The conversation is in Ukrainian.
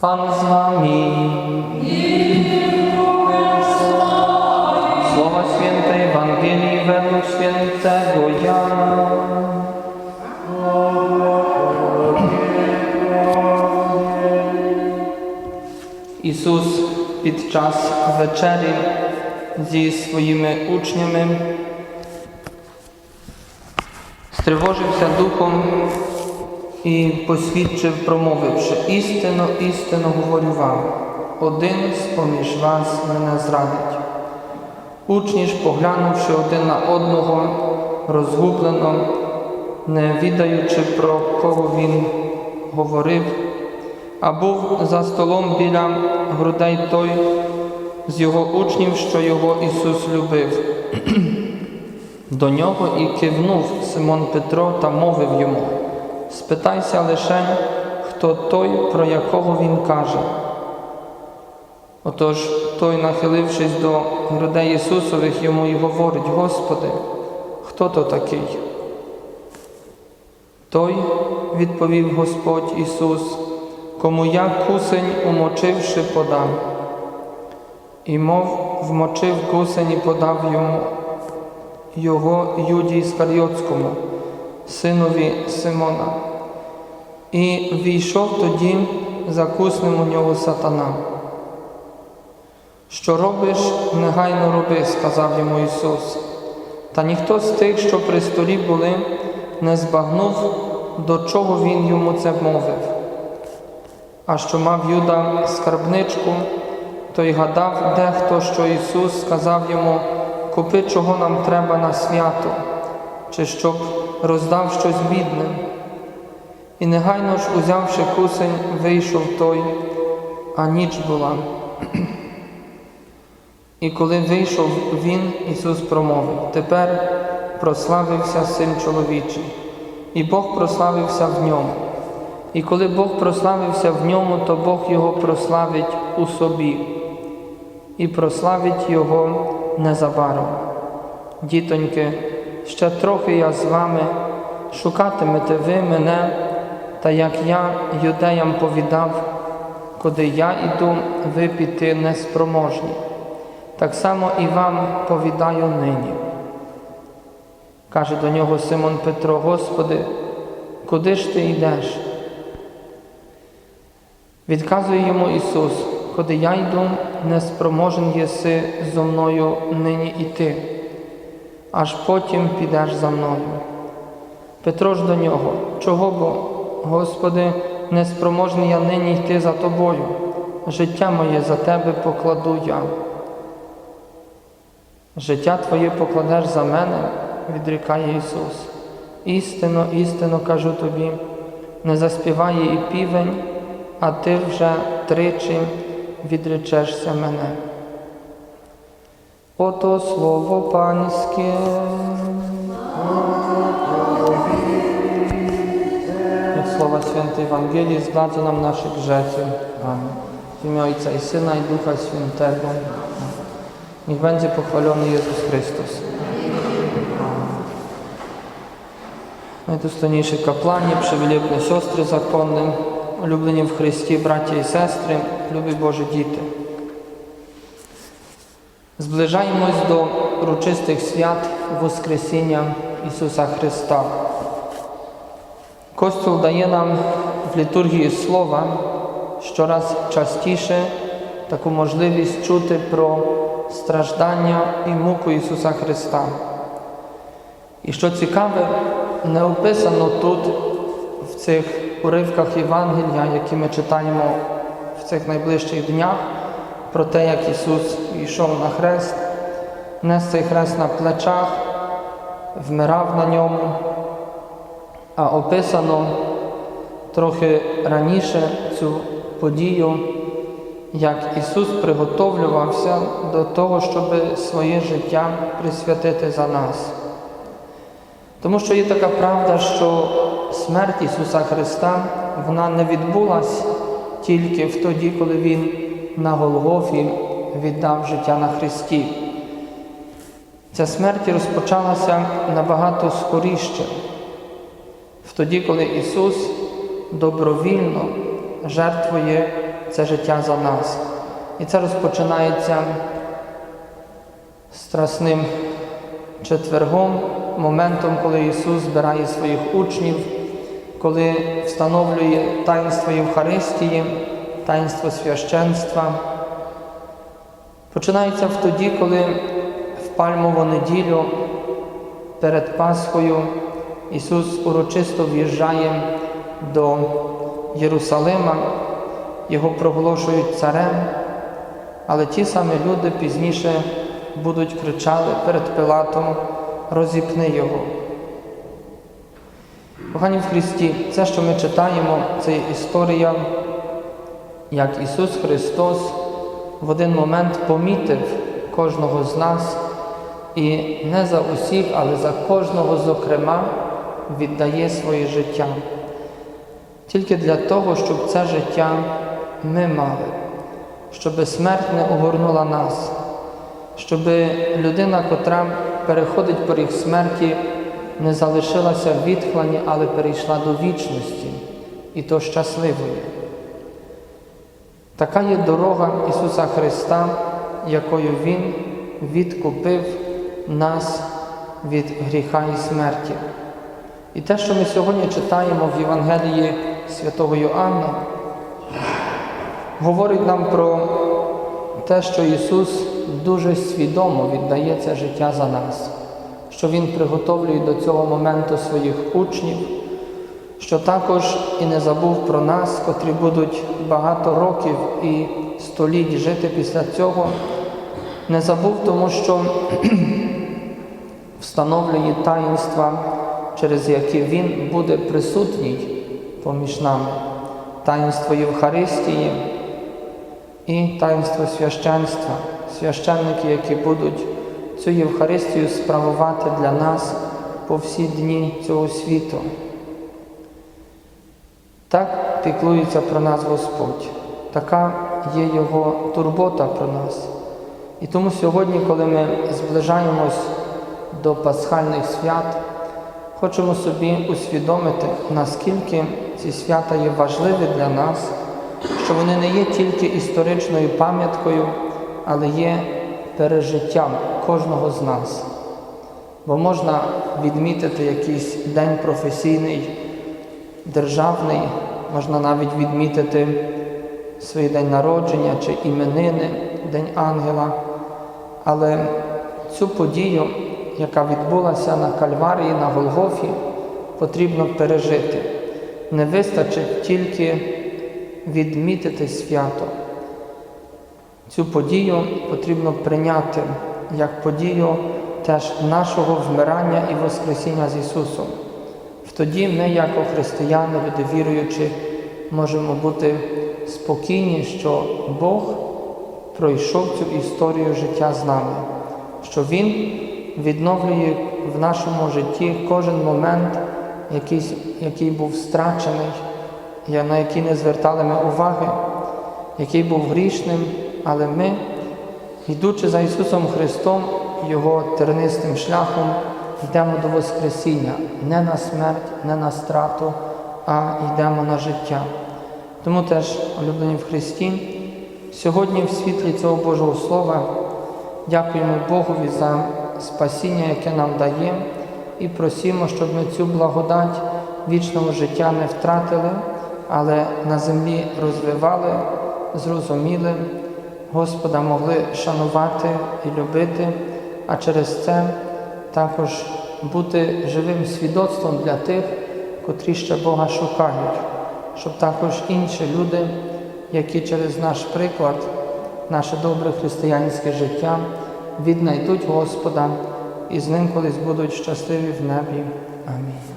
Pan z wami. Słowa Świętej Ewangelii według świętego Jana. Ісус під час вечері зі своїми учнями стривожився духом і посвідчив, промовивши, істинно, істинно говорю вам, один з-поміж вас мене зрадить. Учні ж, поглянувши один на одного, розгублено, не відаючи, про кого він говорив, а був за столом біля грудей той з його учнів, що його Ісус любив. До нього і кивнув Симон Петро та мовив йому: Спитайся лише, хто той, про якого він каже. Отож той, нахилившись до грудей Ісусових, йому й говорить: Господи, хто то такий? Той, відповів Господь Ісус, кому я кусень, умочивши, подам. І мов вмочив кусень і подав йому його Юді Іскаріотському, синові Симона. І війшов тоді закусним у нього сатана. Що робиш, негайно роби, сказав йому Ісус. Та ніхто з тих, що при столі були, не збагнув, до чого Він йому це мовив. А що мав Юда скарбничку, той гадав дехто, що Ісус сказав йому, купи, чого нам треба на свято, чи щоб роздав щось бідним. І негайно ж, узявши кусень, вийшов той, а ніч була. І коли вийшов він, Ісус промовив: Тепер прославився син чоловічий, і Бог прославився в ньому. І коли Бог прославився в ньому, то Бог його прославить у собі і прославить Його незабаром. Дітоньки, ще трохи я з вами, шукатимете ви мене, та як я юдеям повідав, куди я іду, ви піти неспроможні. Так само і вам повідаю нині. Каже до нього Симон Петро, Господи, куди ж ти йдеш? Відказує йому Ісус, куди я йду, неспроможен єси зо мною нині іти, аж потім підеш за мною. Петро ж до нього, чого бо, Господи, неспроможний я нині йти за тобою, життя моє за тебе покладу я. Життя Твоє покладеш за мене, відрікає Ісус. Істинно, істинно кажу тобі, не заспіває і півень, а ти вже тричі відречешся мене. Ото слово панське. Świętej Ewangelii, zbawią nam nasze grzechy. Amen. W imię Ojca i Syna i Ducha Świętego. Niech będzie pochwalony Jezus Chrystus. Najdostojniejsi kapłani, przywilebne siostry zakonne, ulubieni w Chryście bracia i sestry, lubi Boże dzieci. Zbliżajmy się do uroczystych świat Woskresienia Jezusa Chrysta. Костюл дає нам в літургії слова щораз частіше таку можливість чути про страждання і муку Ісуса Христа. І що цікаве, не описано тут в цих уривках Євангелія, які ми читаємо в цих найближчих днях, про те, як Ісус йшов на хрест, нес цей хрест на плечах, вмирав на ньому, а описано трохи раніше цю подію, як Ісус приготовлювався до того, щоб своє життя присвятити за нас. Тому що є така правда, що смерть Ісуса Христа вона не відбулась тільки в тоді, коли Він на Голгофі віддав життя на Христі. Ця смерть розпочалася набагато скоріше, тоді, коли Ісус добровільно жертвує це життя за нас. І це розпочинається страсним четвергом, моментом, коли Ісус збирає своїх учнів, коли встановлює таїнство Євхаристії, таїнство священства. Починається в тоді, коли в пальмову неділю перед Пасхою Ісус урочисто в'їжджає до Єрусалима, його проголошують царем, але ті самі люди пізніше будуть кричали перед Пилатом, розіпни його. Кохані в Христі, це, що ми читаємо, це історія, як Ісус Христос в один момент помітив кожного з нас і не за усіх, але за кожного, зокрема, віддає своє життя. Тільки для того, щоб це життя ми мали, щоб смерть не огорнула нас, щоб людина, котра переходить поріг смерті, не залишилася в відхлані, але перейшла до вічності, і то щасливої. Така є дорога Ісуса Христа, якою Він відкупив нас від гріха і смерті. І те, що ми сьогодні читаємо в Євангелії святого Йоанна, говорить нам про те, що Ісус дуже свідомо віддає це життя за нас, що Він приготовлює до цього моменту своїх учнів, що також і не забув про нас, котрі будуть багато років і століть жити після цього. Не забув, тому що встановлює таїнства, через які Він буде присутній поміж нами, таїнство Євхаристії і таїнство священства, священники, які будуть цю Євхаристію справувати для нас по всі дні цього світу. Так піклується про нас Господь, така є Його турбота про нас. І тому сьогодні, коли ми зближаємось до пасхальних свят, хочемо собі усвідомити, наскільки ці свята є важливі для нас, що вони не є тільки історичною пам'яткою, але є пережиттям кожного з нас. Бо можна відмітити якийсь день професійний, державний, можна навіть відмітити свій день народження чи іменини, День Ангела. Але цю подію, яка відбулася на Кальварії, на Голгофі, потрібно пережити. Не вистачить тільки відмітити свято. Цю подію потрібно прийняти як подію теж нашого вмирання і Воскресіння з Ісусом. Тоді ми, як християни, люди віруючи, можемо бути спокійні, що Бог пройшов цю історію життя з нами, що Він відновлює в нашому житті кожен момент, який, який був страчений, на який не звертали ми уваги, який був грішним, але ми, йдучи за Ісусом Христом, Його тернистим шляхом, йдемо до Воскресіння, не на смерть, не на страту, а йдемо на життя. Тому теж, улюблені в Христі, сьогодні в світлі цього Божого Слова дякуємо Богові за спасіння, яке нам дає, і просимо, щоб ми цю благодать вічного життя не втратили, але на землі розвивали, зрозуміли, Господа могли шанувати і любити, а через це також бути живим свідоцтвом для тих, котрі ще Бога шукають, щоб також інші люди, які через наш приклад, наше добре християнське життя, віднайдуть Господа і з ним колись будуть щасливі в небі. Амінь.